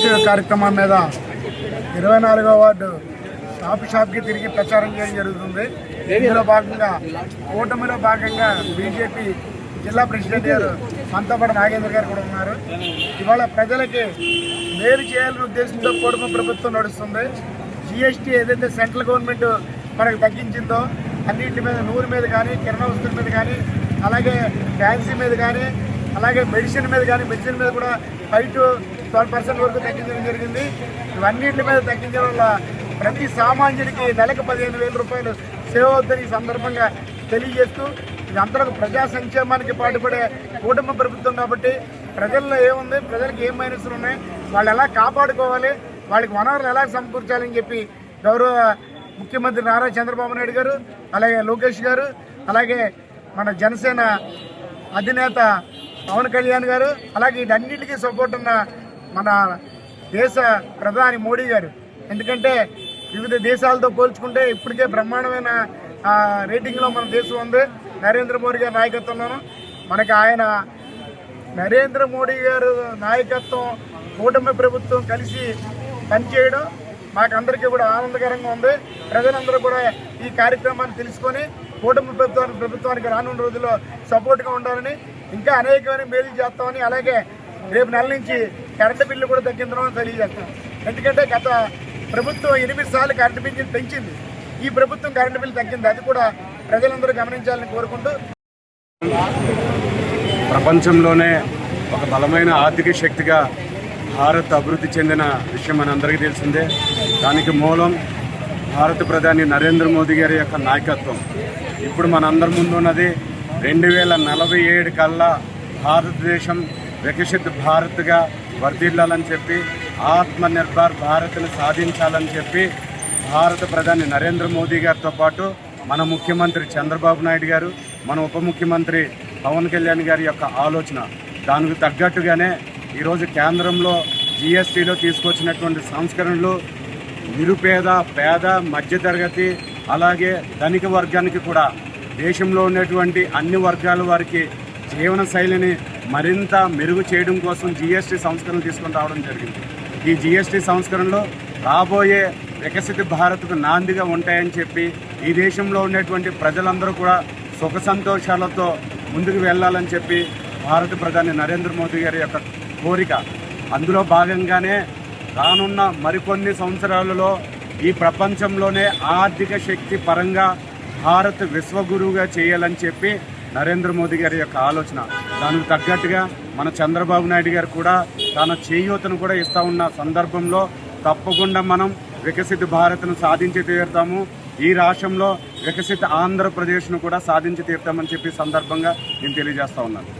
వార్షిక కార్యక్రమం మీద ఇరవై నాలుగో వార్డు షాప్ షాప్కి తిరిగి ప్రచారం చేయడం జరుగుతుంది. ఇందులో భాగంగా కూటమిలో భాగంగా బీజేపీ జిల్లా ప్రెసిడెంట్ గారు మంతపడ నాగేంద్ర గారు కూడా ఉన్నారు. ఇవాళ ప్రజలకి మేలు చేయాలనే ఉద్దేశంతో కూటమి ప్రభుత్వం నడుస్తుంది. జిఎస్టీ ఏదైతే సెంట్రల్ గవర్నమెంట్ మనకు తగ్గించిందో అన్నింటి మీద నూనె మీద కానీ కిరణ వస్తువుల మీద కానీ అలాగే ఫ్యాన్సీ మీద కానీ అలాగే మెడిసిన్ మీద కానీ మెడిసిన్ మీద కూడా ఫైట్ ట్వెల్వ్ పర్సెంట్ వరకు తగ్గించడం జరిగింది. ఇవన్నింటి మీద తగ్గించడం వల్ల ప్రతి సామాన్యుడికి నెలకు పదిహేను వేల రూపాయలు సేవ అవుతుంది ఈ సందర్భంగా తెలియజేస్తూ ఇది ప్రజా సంక్షేమానికి పాటుపడే కుటుంబ ప్రభుత్వం కాబట్టి ప్రజల్లో ఏముంది? ప్రజలకు ఏం మైనస్లు ఉన్నాయి? వాళ్ళు ఎలా కాపాడుకోవాలి? వాళ్ళకి వనరులు ఎలా సమకూర్చాలని చెప్పి గౌరవ ముఖ్యమంత్రి నారా చంద్రబాబు నాయుడు గారు అలాగే లోకేష్ గారు అలాగే మన జనసేన అధినేత పవన్ కళ్యాణ్ గారు అలాగే వీటన్నిటికీ సపోర్ట్ ఉన్న మన దేశ ప్రధాని మోడీ గారు. ఎందుకంటే వివిధ దేశాలతో పోల్చుకుంటే ఇప్పటికే బ్రహ్మాండమైన రేటింగ్లో మన దేశం ఉంది. నరేంద్ర మోడీ గారి నాయకత్వంలోనూ. మనకి ఆయన నరేంద్ర మోడీ గారు నాయకత్వం కూటమి ప్రభుత్వం కలిసి పనిచేయడం మాకందరికీ కూడా ఆనందకరంగా ఉంది. ప్రజలందరూ కూడా ఈ కార్యక్రమాన్ని తెలుసుకొని కూటమి ప్రభుత్వానికి ప్రభుత్వానికి రానున్న రోజుల్లో సపోర్ట్గా ఉండాలని ఇంకా అనేకమైన మేలు చేస్తామని అలాగే రేపు నెల నుంచి కరెంటు బిల్లు కూడా తగ్గించడం తెలియజేస్తాం. ఎందుకంటే గత ప్రభుత్వం ఎనిమిది సార్లు కరెంటు బిల్లు పెంచింది. ఈ ప్రభుత్వం కరెంటు బిల్లు తగ్గింది. అది కూడా ప్రజలందరూ గమనించాలని కోరుకుంటూ ప్రపంచంలోనే ఒక బలమైన ఆర్థిక శక్తిగా భారత్ అభివృద్ధి చెందిన విషయం మనందరికీ తెలిసిందే. దానికి మూలం భారత ప్రధాని నరేంద్ర మోదీ గారి యొక్క నాయకత్వం. ఇప్పుడు మనందరి ముందు ఉన్నది రెండు వేల నలభై ఏడు కల్లా భారతదేశం వికసిత్ భారత్గా వర్ధిల్లాలని చెప్పి ఆత్మనిర్భర్ భారత్ను సాధించాలని చెప్పి భారత ప్రధాని నరేంద్ర మోదీ గారితో పాటు మన ముఖ్యమంత్రి చంద్రబాబు నాయుడు గారు మన ఉప ముఖ్యమంత్రి పవన్ కళ్యాణ్ గారి యొక్క ఆలోచన. దానికి తగ్గట్టుగానే ఈరోజు కేంద్రంలో జిఎస్టీలో తీసుకొచ్చినటువంటి సంస్కరణలు నిరుపేద పేద మధ్యతరగతి అలాగే ధనిక వర్గానికి కూడా దేశంలో ఉన్నటువంటి అన్ని వర్గాల వారికి జీవన శైలిని మరింత మెరుగు చేయడం కోసం జిఎస్టీ సంస్కరణలు తీసుకొని రావడం జరిగింది. ఈ జిఎస్టీ సంస్కరణలో రాబోయే వికసిత భారత్కు నాందిగా ఉంటాయని చెప్పి ఈ దేశంలో ఉన్నటువంటి ప్రజలందరూ కూడా సుఖ సంతోషాలతో ముందుకు వెళ్ళాలని చెప్పి భారత ప్రధాని నరేంద్ర మోదీ గారి యొక్క కోరిక. అందులో భాగంగానే రానున్న మరికొన్ని సంవత్సరాలలో ఈ ప్రపంచంలోనే ఆర్థిక శక్తి పరంగా భారత్ విశ్వగురువుగా చేయాలని చెప్పి నరేంద్ర మోదీ గారి యొక్క ఆలోచన. దానికి తగ్గట్టుగా మన చంద్రబాబు నాయుడు గారు కూడా తన చేయూతను కూడా ఇస్తా ఉన్న సందర్భంలో తప్పకుండా మనం వికసిత భారత్ను సాధించి తీరుతాము. ఈ రాష్ట్రంలో వికసిత ఆంధ్రప్రదేశ్ను కూడా సాధించి తీరుతామని చెప్పి సందర్భంగా నేను తెలియజేస్తా ఉన్నాను.